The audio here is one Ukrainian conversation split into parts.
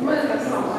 У мене так само.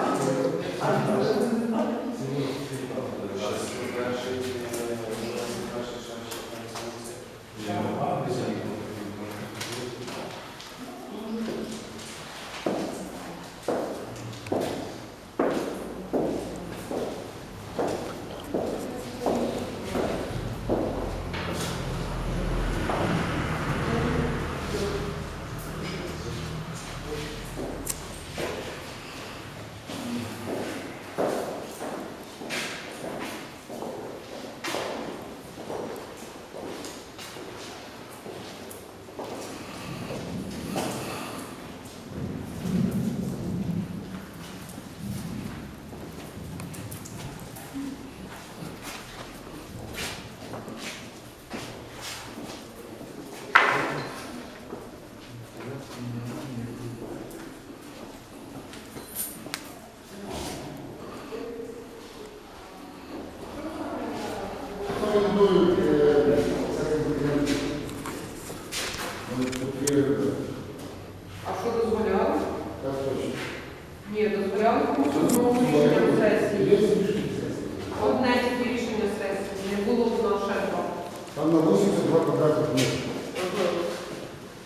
А що дозволяли? Ні, дозволяли тому що знову рішення сесії. Одне тільки рішення сесії, не було б на ще два. Там на 82 квадратних метри.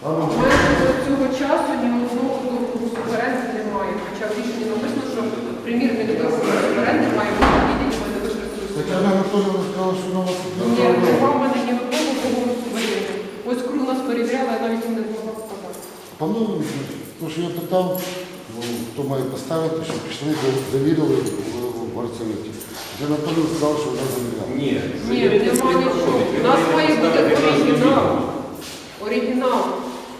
Там У на мене до цього часу ні одного договору суверенки немає. Хоча в рішенні написано, що примірний договор суверенки має бути відділі, мене використовується. Тетяна Анатолійовна сказала, що на вас Ні, нема в мене ні одного договору суверенки. Ось кру нас перевіряла, я навіть не змогла сказати. Панове, тому що я питав, ну, хто має поставити, щоб пішли, завірили в, в горцевиті. Тетяна Анатолійовна сказала, що вона завіряла. Ні, Ні, нема нічого. У нас має бути оригінал. Оригінал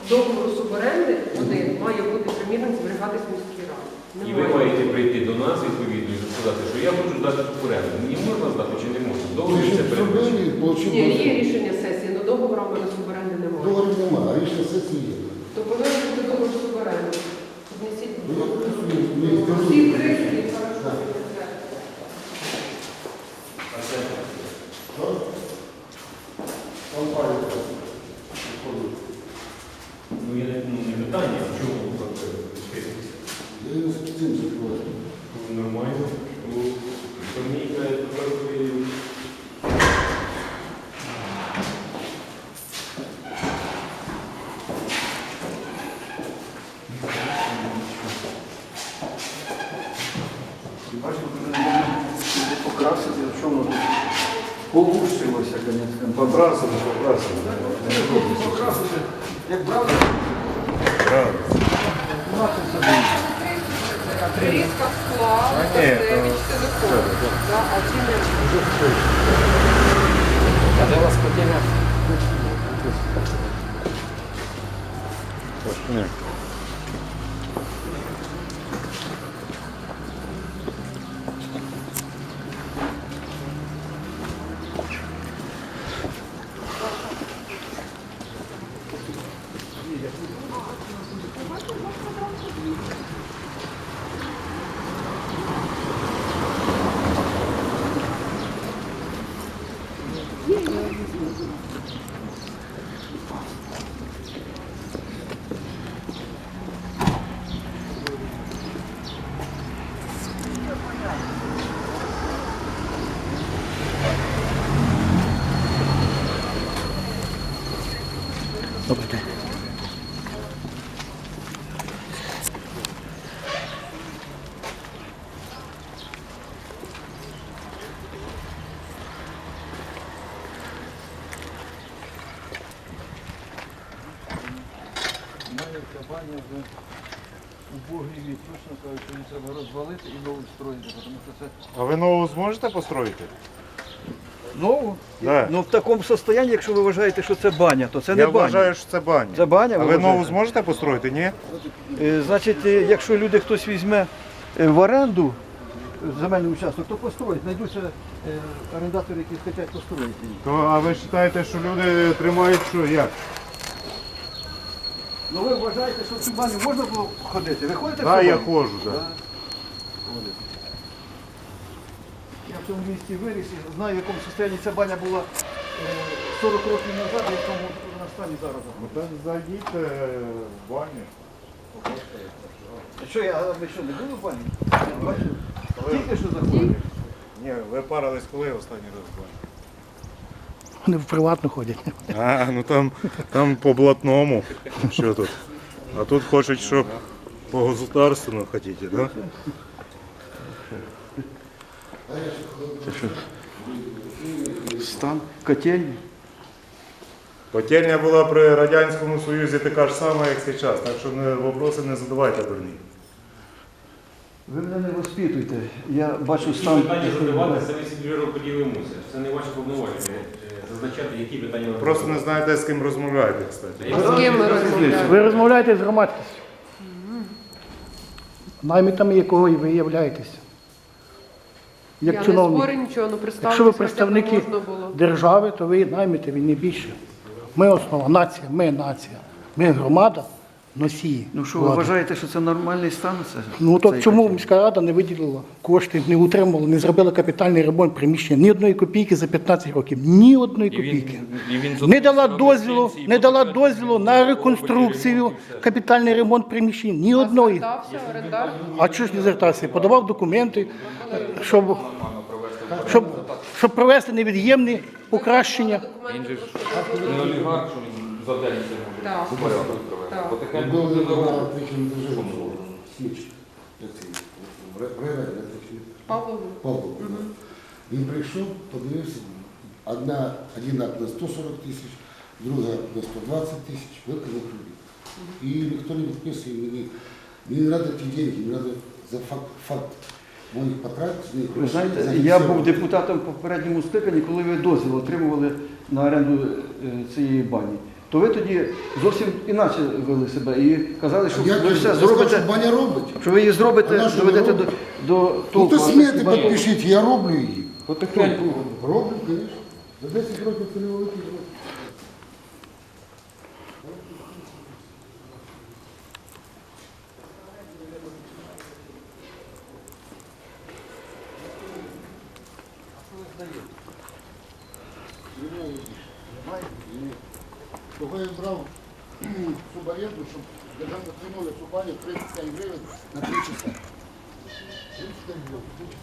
договору суборенди один має бути примірним зберігатись в міській раді. І ви Немає. маєте прийти до нас відповідно і сказати, що я хочу дати цю порядку. Мені можна здати чи не можна? Договір це передбачено. Ні, є рішення сесії, але договору в мене суборенди немає. Договорів немає, а рішення сесії є. То повинен бути договор суборенди. Внесіть. Ну, Всі три, хорошо. Там палець. Ну, я не, ну, не питання, в чому списується. Я його з цим закриваю. Ну, Нормально. Ну, Помійка, трохи. Бачимо, покрасити, в чому тут полушилося, звісно, покрасили, покрасили. Покрасили, як брали. Тріска скла, Костевич, силикон. Да, А ці не А де вас хотіли? У баня вже убогий від. Точно кажуть, що її треба розвалити і нову строїти, тому що це А ви нову зможете построїти? нову. Да. Ну в такому стані, якщо ви вважаєте, що це баня, то це не Я баня. вважаю, що це баня. Це баня, А ви нову зможете построїти? Ні? Е, Значить, е, якщо люди хтось візьме е, в оренду е, земельний участок, то построїть. Знайдуться е, орендатори, які хочуть построїти її. То, а ви вважаєте, що люди тримають що? Як? Ну ви вважаєте, що в цю баню можна було ходити? Ви ходите в Так, цю я баню? ходжу, так. Да. Ходите. Я в цьому місті виріс і знаю, в якому стані ця баня була е, 40 років назад, в якому на стані зараз. Ну так зайдіть е, в баню. Що я, ви що, не були в бані? Бачив? Тільки що заходили. Ні, ви парились коли останній раз в баню? Вони в приватну ходять. А, ну там, там по блатному. Що тут? А тут хочуть, щоб по государственному хотіте, да? Стан, котельні. Котельня була при Радянському Союзі така ж сама, як зараз, так що не, вопроси не задавайте дурні. Ви мене не розпитуйте. Я бачу стан. питання задавати, самі собі розподілимося. Це не ваші повноваження. Зазначати, які питання ви Просто не знаєте, з ким розмовляєте, кстати. З ким ви розмовляєте? Ви розмовляєте з громадськістю. Наймітами якого і ви являєтесь. Як Я не спорю нічого, ну представити Якщо ви представники можна було. держави, то ви найміте, він не більше. Ми основа, нація, ми нація. Ми громада, носії. Ну що, ви влади. вважаєте, що це нормальний стан? Це, Ну то чому міська рада не виділила кошти, не утримувала, не зробила капітальний ремонт приміщення, ні одної копійки за 15 років, ні одної копійки. він Не дала дозволу, не дала дозволу на реконструкцію, капітальний ремонт приміщень, ні одної. А чого ж не звертався? Подавав документи, щоб, щоб, щоб провести невід'ємні покращення. Він же ж не олігарх, що він за день це Так. може провести. Так. Потихеньку Були буде на дорога. третьому етажі слідчі, як це, в районі, Павло. Павло. Він прийшов, подивився, одна, один акт на 140 тисяч, друга на 120 тисяч, виконав робіт. І ніхто не відписує мені, мені не треба ті деньги, мені треба за факт, факт моїх потрат. з них Ви знаєте, я був депутатом в попередньому скликанні, коли ви дозвіл отримували на оренду е, цієї бані. То ви тоді зовсім інакше вели себе і казали, що Я, ви все сказав, зробите, що баня робить. що ви її зробите, Вона ж не доведете до, робить. до Ну толку. то а підпишіть, я роблю її. Потихеньку. Роблю, звісно. За 10 років це не великий гроші. Того я брав субаренду, щоб державна отримала цю баню 35 гривень на 3 часа. 35 гривень.